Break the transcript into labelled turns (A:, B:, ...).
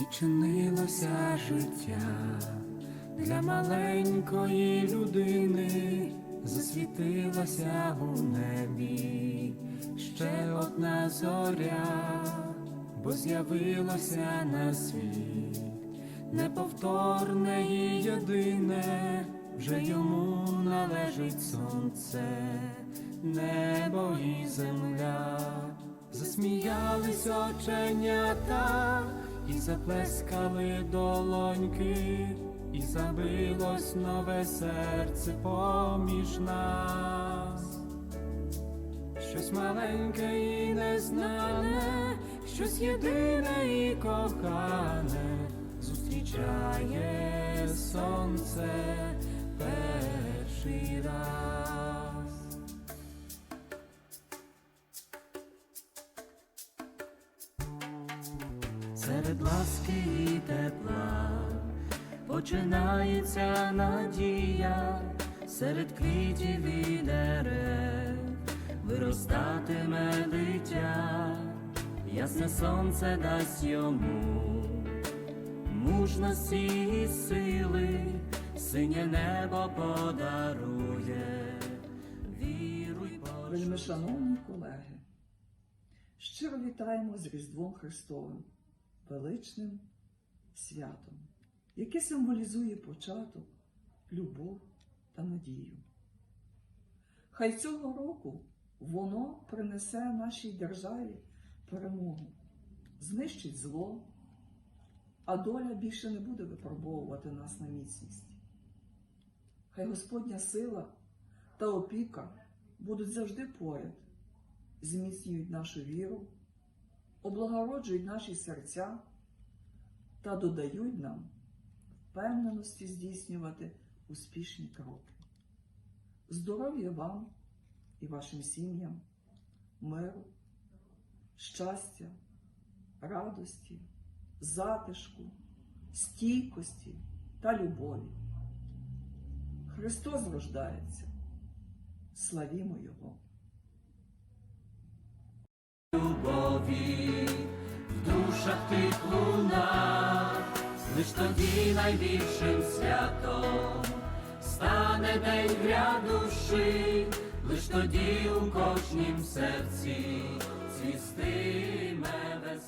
A: Відчинилося життя для маленької людини, засвітилася у небі зоря, бо з'явилося на світ неповторне і єдине, вже йому належить сонце, небо і земля, засміялись оченята і заплескали долоньки, і забилось нове серце поміж нас. Щось маленьке і незнане, щось єдине і кохане, зустрічає сонце перший раз. Серед ласки і тепла починається надія, серед квітів і дерев виростатиме дитя, ясне сонце дасть йому мужності і сили, синє небо подарує, віруй
B: Вельми шановні колеги, щиро вітаємо з Різдвом Христовим, величним святом, яке символізує початок, любов та надію. Хай цього року воно принесе нашій державі перемогу, знищить зло, а доля більше не буде випробовувати нас на міцність. Хай Господня сила та опіка будуть завжди поряд, зміцнюють нашу віру, облагороджують наші серця та додають нам впевненості здійснювати успішні кроки. Здоров'я вам і вашим сім'ям, миру, щастя, радості, затишку, стійкості та любові. Христос рождається. Славімо Його!
A: любові в душах тих луна, лиш тоді найбільшим святом стане день грядущий, лиш тоді у кожнім серці цвістиме без.